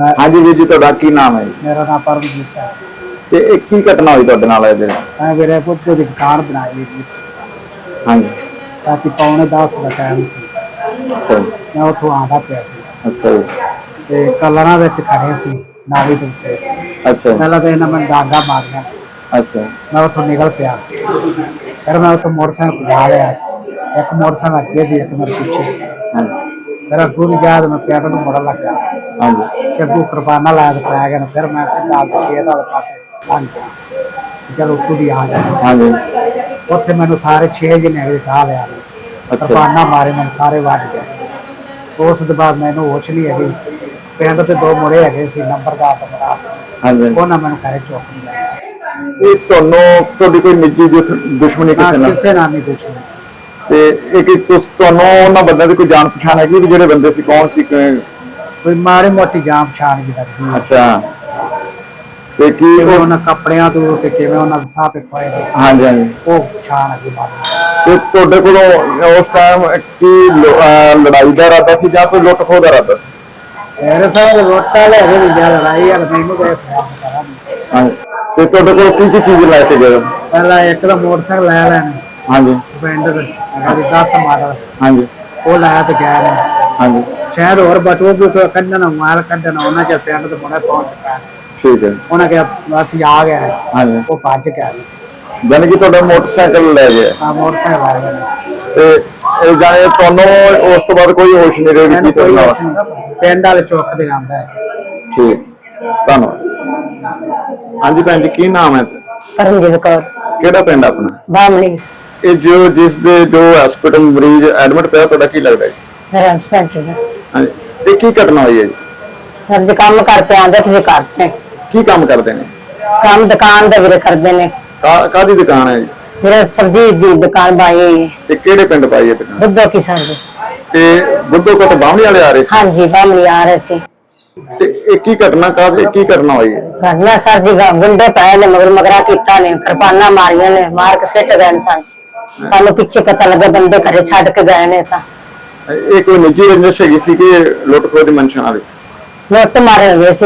ਹਾਂਜੀ ਵੀਰ ਜੀ ਤੁਹਾਡਾ ਕੀ ਨਾਮ ਹੈ ਜੀ? ਮੇਰਾ ਨਾਮ ਪਰਮਜੀਤ ਸਿੰਘ ਹੈ। ਤੇ ਇਹ ਕੀ ਘਟਨਾ ਹੋਈ ਤੁਹਾਡੇ ਨਾਲ ਇਹਦੇ ਮੈਂ ਵੀਰੇ ਪੁੱਤ ਦੀ ਦੁਕਾਨ ਬਣਾਈ ਸੀ ਹਾਂਜੀ। ਸਾਥੀ ਪੌਣੇ 10 ਦਾ ਟਾਈਮ ਸੀ। ਅੱਛਾ ਜੀ, ਮੈਂ ਉੱਥੋਂ ਆਂਦਾ ਪਿਆ ਸੀ। ਅੱਛਾ ਜੀ। ਤੇ ਕਲਰਾਂ ਵਿੱਚ ਖੜੇ ਸੀ ਨਾਲੀ ਦੇ ਉੱਤੇ। ਅੱਛਾ ਜੀ, ਪਹਿਲਾਂ ਤਾਂ ਇਹਨਾਂ ਮੈਨੂੰ ਡਾਂਗਾ ਮਾਰੀਆਂ। ਅੱਛਾ ਮੈਂ ਉੱਥੋਂ ਨਿਕਲ ਪਿਆ। ਫਿਰ ਮੈਂ ਉੱਥੋਂ ਮੋਟਰਸਾਈਕਲ ਭਜਾ ਲਿਆ ਇੱਕ ਮੋਟਰਸਾਈਕਲ ਅੱਗੇ ਸੀ ਇੱਕ ਮੇਰੇ ਪਿੱਛੇ ਸੀ। ਅੱਗੋਂ ਦੀ ਗਿਆ ਤੇ ਮੈਂ ਪਿੰਡ ਨੂੰ ਮੁੜਨ ਲੱਗਾ। ਹਾਂਜੀ। ਕਿ ਅੱਗੋਂ ਕਿਰਪਾਨਾ ਲਾਇਆ ਤੇ ਪੈ ਗਿਆ ਫਿਰ ਮੈਂ ਸਿੱਧਾ ਆਪਦੇ ਖੇਤ ਵਾਲੇ ਪਾਸੇ ਲੰਘ ਗਿਆ। ਚਲੋ ਦੀ ਆ ਗਿਆ ਹਾਂਜੀ। ਉੱਥੇ ਮੈਨੂੰ ਸਾਰੇ 6 ਜਣੇ ਅਗਲੇ ਢਾ ਲਿਆ। ਅੱਛਾ। ਕਿਰਪਾਨਾ ਮਾਰੇ ਮੈਨੂੰ ਸਾਰੇ ਵੱਢ ਗਏ। ਉਸ ਤੋਂ ਬਾਅਦ ਮੈਨੂੰ ਹੋਸ਼ ਨਹੀਂ ਹੈਗੀ। ਪਿੰਡ ਤੇ ਦੋ ਮੁੰਡੇ ਹੈਗੇ ਸੀ ਨੰਬਰਦਾਰ ਤੇ ਮੇਰਾ ਹਾਂਜੀ। ਉਹਨਾਂ ਮੈਨੂੰ ਘਰੇ ਚੁੱਕ ਲਿਆ ਇਹ ਤੁਹਾਨੂੰ ਤੁਹਾਡੀ ਕੋਈ ਨਿੱਜੀ ਦੁਸ਼- ਦੁਸ਼ਮਣੀ ਨਾ ਕਿਸੇ ਨਾਲ? ਕਿਸੇ ਨਾਲ ਨਹੀਂ ਦੁਸ਼ਮਣ। ਤੇ ਇਹ ਕਿ ਤੁਸ- ਤੁਹਾਨੂੰ ਉਹਨਾਂ ਬੰਦਿਆਂ ਦੀ ਕੋਈ ਜਾਣ ਪਛਾਣ ਹੈਗੀ ਵੀ ਜਿਹੜੇ ਬੰਦੇ ਸੀ ਕੌਣ ਸੀ ਕਿਵੇਂ? ਕੋਈ ਮਾੜੀ ਮੋਟੀ ਜਾਮ ਪਛਾਣ ਦੀ ਲੱਗਦੀ ਹੈ। ਅੱਛਾ। ਤੇ ਕੀ ਕਿਵੇਂ ਉਹ- ਉਹਨਾਂ ਕੱਪੜਿਆਂ ਤੋਂ ਤੇ ਕਿਵੇਂ ਉਹਨਾਂ ਦੇ ਸਾਹ ਪੇ ਪਾਏ ਨੇ ਹਾਂਜੀ ਹਾਂਜੀ। ਉਹ ਪਛਾਣ ਹੈਗੀ ਮਾੜੀ ਤੇ ਤੁਹਾਡੇ ਕੋਲੋਂ ਉਸ ਟਾਈਮ ਕੀ ਲੋ- ਅਹ ਲੜਾਈ ਦਾ ਇਰਾਦਾ ਸੀ ਜਾਂ ਕੋਈ ਲੁੱਟ ਖੋਹ ਦਾ ਇਰਾਦਾ ਸੀ? ਮੇਰੇ ਸਾਹ ਰੋਟਾ ਲੈ ਕੇ ਨਹੀਂ ਗਿਆ ਲੜਾਈ ਯਾਰ ਮੈਨੂੰ ਤਾਂ ਇਸ ਗੱਲ ਦਾ ਪਤਾ ਨਹੀਂ ਹਾਂਜੀ। ਤੇ ਤੁਹਾਡੇ ਕੋਲ ਕੀ ਕੀ ਚੀਜ਼ ਲੈ ਕੇ ਗਏ? ਹੋ? ਪਹਿਲਾਂ ਇੱਕ ਤਾਂ ਮੋਟਰਸਾਈਕਲ ਲੈ ਲੈਣ। ਹਾਂਜੀ। ਸਪਲੈਂਡਰ ਹੈਗਾ ਦੀ 10 ਮਾਡਲ। ਹਾਂਜੀ। ਉਹ ਲਾਇਆ ਤੇ ਗਿਆ ਨੇ ਹਾਂਜੀ। ਸ਼ਾਇਦ ਹੋਰ ਬਟੂਆ ਵੀ ਕੋਈ ਕੱਢਣਾ ਮਾਲ ਕੱਢਣਾ ਉਹਨਾਂ ਚ ਪਿੰਡ ਦੇ ਮੁੰਡੇ ਪਹੁੰਚ ਚੁੱਕਾ ਠੀਕ ਹੈ। ਉਹਨਾਂ ਕਿਹਾ ਅਸੀਂ ਆ ਗਏ ਹਾਂ। ਹਾਂਜੀ। ਉਹ ਭੱਜ ਕੇ ਆ ਗਏ ਯਾਨੀ ਕਿ ਤੁਹਾਡਾ ਮੋਟਰਸਾਈਕਲ ਲੈ ਗਏ ਆ ਮੋਟਰਸਾਈਕਲ ਆ ਗਏ ਨੇ। ਤੇ ਇਹ ਜਾਣੇ ਤੁਹਾਨੂੰ ਉਸ ਤੋਂ ਬਾਅਦ ਕੋਈ ਹੋਸ਼ ਨਹੀਂ ਰਹੀ ਮੈਨੂੰ ਕੀ ਕੋਈ ਕਰਨਾ ਵਾ। ਕੁਛ ਨਹੀਂ। ਪਿੰਡ ਵਾਲੇ ਚੌਕ ਤੇ ਜਾਂਦਾ ਹੈ। ਠੀਕ। ਧੰਨਵਾਦ। ਹਾਂਜੀ ਭੈਣ ਜੀ ਕੀ ਨਾਮ ਹੈ? ਪਰਮਜੀਤ ਕੌਰ। ਕਿਹੜਾ ਪਿੰਡ ਆਪਣਾ? ਬਾਮਣੀ ਇਹ ਜੋ ਜਿਸ ਦੇ ਜੋ ਹਸਪੀਟਲ ਮਰੀਜ਼ ਐਡਮਿਟ ਪਿਆ ਤੁਹਾਡਾ ਕੀ ਲੱਗਦਾ ਹੈ? ਮੇਰਾ ਹਸਬੈਂਡ ਹੈ। ਹਾਂਜੀ। ਇਹ ਕੀ ਘਟਨਾ ਹੋਈ ਹੈ ਜੀ? ਸਰ ਜੀ ਕੰਮ ਕਰਕੇ ਆਉਂਦੇ ਕਿਸੇ ਘਰ ਤੇ। ਕੀ ਕੰਮ ਕਰਦੇ ਨੇ? ਕੰਮ ਦੁਕਾਨ ਦੇ ਵੀਰੇ ਕਰਦੇ ਨੇ। ਕਾ- ਕਾਹਦੀ ਦੁਕਾਨ ਹੈ ਜੀ? ਮੇਰਾ ਸਬਜ਼ੀ ਦੀ ਦੁਕਾਨ ਬਾਈ ਹੋਈ ਹੈ। ਤੇ ਕਿਹੜੇ ਪਿੰਡ ਪਾਈ ਹੈ ਦੁਕਾਨ? ਬੁੱਧੋ ਕਿਸਾਨ ਦੀ ਤੇ ਬੁੱਧੋ ਕੋਟ ਬਾਹਮਣੀ ਵਾਲੇ ਆ ਰਹੇ ਸੀ? ਹਾਂਜੀ ਬਾਮਣੀ ਆ ਰਹੇ ਸੀ। ਤੇ ਇਹ ਕੀ ਘਟਨਾ ਕਾਹਦੇ ਕੀ ਘਟਨਾ ਹੋਈ ਹੈ? ਘਟਨਾ ਸਰ ਜੀ ਗਾ- ਗੁੰਡੇ ਪਏ ਨੇ ਮਗਰ ਮਗਰਾ ਕੀਤਾ ਨੇ ਕਿਰਪਾਨਾਂ ਮਾਰੀਆਂ ਨੇ ਮਾਰ ਕੇ ਸਿੱਟ ਗਏ ਨੇ ਸਾਨੂੰ। ਸਾਨੂੰ ਪਿੱਛੇ ਪਤਾ ਲੱਗਾ ਬੰਦੇ ਘਰੇ ਛੱਡ ਕੇ ਗਏ ਨੇ ਤਾਂ। ਇਹ ਕੋਈ ਨਿੱਜੀ ਰੰਜਿਸ਼ ਹੈਗੀ ਸੀ ਕਿ ਲੁੱਟ ਖੋਹ ਦੀ ਮਨਸ਼ਾ ਨਾਲ? ਲੁੱਟ ਮਾਰੇ ਹੋਏ ਸੀ।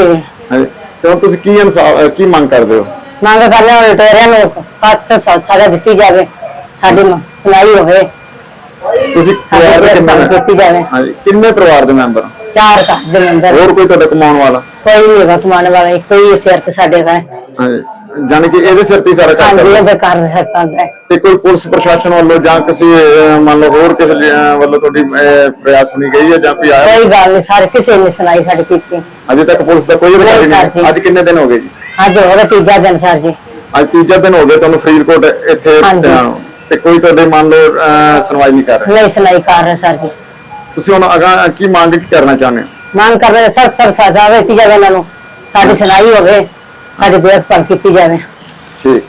ਹਾਂਜੀ। ਤੇ ਹੁਣ ਤੁਸੀਂ ਕੀ ਇਨਸਾਫ ਕੀ ਮੰਗ ਕਰਦੇ ਹੋ? ਮੰਗ ਕਰਨੇ ਵਾਲੇ ਟੇਰਿਆਂ ਨੂੰ ਸੱਚ ਸੱਚ ਸਜ਼ਾ ਦਿੱਤੀ ਜਾਵੇ ਸਾਡੀ ਮ- ਸੁਣਾਈ ਹੋਵੇ। ਤੁਸੀਂ ਪਰਿਵਾਰ ਦੇ ਕਿੰਨੇ ਕੀਤੀ ਜਾਵੇ। ਹਾਂਜੀ। ਕਿੰਨੇ ਪਰਿਵਾਰ ਦੇ ਮੈਂਬਰ? ਚਾਰ ਘਰ ਦੇ ਅੰਦਰ ਹੋਰ ਕੋਈ ਤੁਹਾਡਾ ਕਮਾਉਣ ਵਾਲਾ? ਕੋਈ ਨਹੀਂ ਹੈਗਾ ਕਮਾਉਣ ਵਾਲਾ ਇੱਕੋ ਹੀ ਸਿਰ ਤੇ ਸਾਡੇ ਦਾ। ਹਾਂਜੀ। ਜਾਣੀ ਕਿ ਇਹਦੇ ਸਿਰ ਤੇ ਹੀ ਸਾਰਾ ਕੰਮ ਹਾਂਜੀ ਇਹਦੇ ਘਰ ਦੇ ਸਿਰ ਤੇ ਆਉਂਦਾ ਹੈ। ਤੇ ਕੋਈ ਪੁਲਿਸ ਪ੍ਰਸ਼ਾਸਨ ਵੱਲੋਂ ਜਾਂ ਕਿਸੇ ਅਹ, ਮੰਨ ਲਓ ਹੋਰ ਕਿਸੇ ਅਹ, ਵੱਲੋਂ ਤੁਹਾਡੀ ਅਹ, ਪ੍ਰਯਾਸ ਸੁਣੀ ਗਈ ਹੈ ਜਾਂ ਕੋਈ ਆਇਆ? ਕੋਈ ਗੱਲ ਨਹੀਂ ਸਾਰੇ ਕਿਸੇ ਨੇ ਸੁਣਾਈ ਸਾਡੀ ਕੀਤੀ। ਅਜੇ ਤੱਕ ਪੁਲਿਸ ਦਾ ਕੋਈ ਅਧਿਕਾਰੀ ਨਹੀਂ ਸਰ। ਅੱਜ ਕਿੰਨੇ ਦਿਨ ਹੋ ਗਏ ਜੀ? ਅੱਜ ਹੋ ਗਿਆ ਤੀਜਾ ਦਿਨ ਸਰ ਜੀ। ਅੱਜ ਤੀਜਾ ਦਿਨ ਹੋ ਗਿਆ ਤੁਹਾਨੂੰ ਫਰੀਦਕੋਟ ਇੱਥੇ ਹਾਂਜੀ। ਤੇ ਕੋਈ ਤੁਹਾਡੇ ਮੰਨ ਲਓ ਅਹ, ਸੁਣਵਾਈ ਨਹੀਂ ਕਰ ਰਿਹਾ? ਨਹੀਂ ਸੁਣਾਈ ਕਰ ਰਹੇ ਸਰ ਜੀ। ਤੁਸੀਂ ਹੁਣ ਅਗਾਂਹ ਕੀ ਮੰਗ ਕਰਨਾ ਚਾਹੁੰਦੇ ਹੋ? ਮੰਗ ਕਰ ਰਹੇ ਸਰ ਸਰ ਸਜ਼ਾ ਜਾਵੇ ਇਹਨਾਂ ਨੂੰ। ਸਾਡੀ ਸੁਣਾਈ ਹੋਵੇ। ਸਾਡੇ ਦੇਖਭਾਲ ਕੀਤੀ ਜਾਵੇ। ਠੀਕ।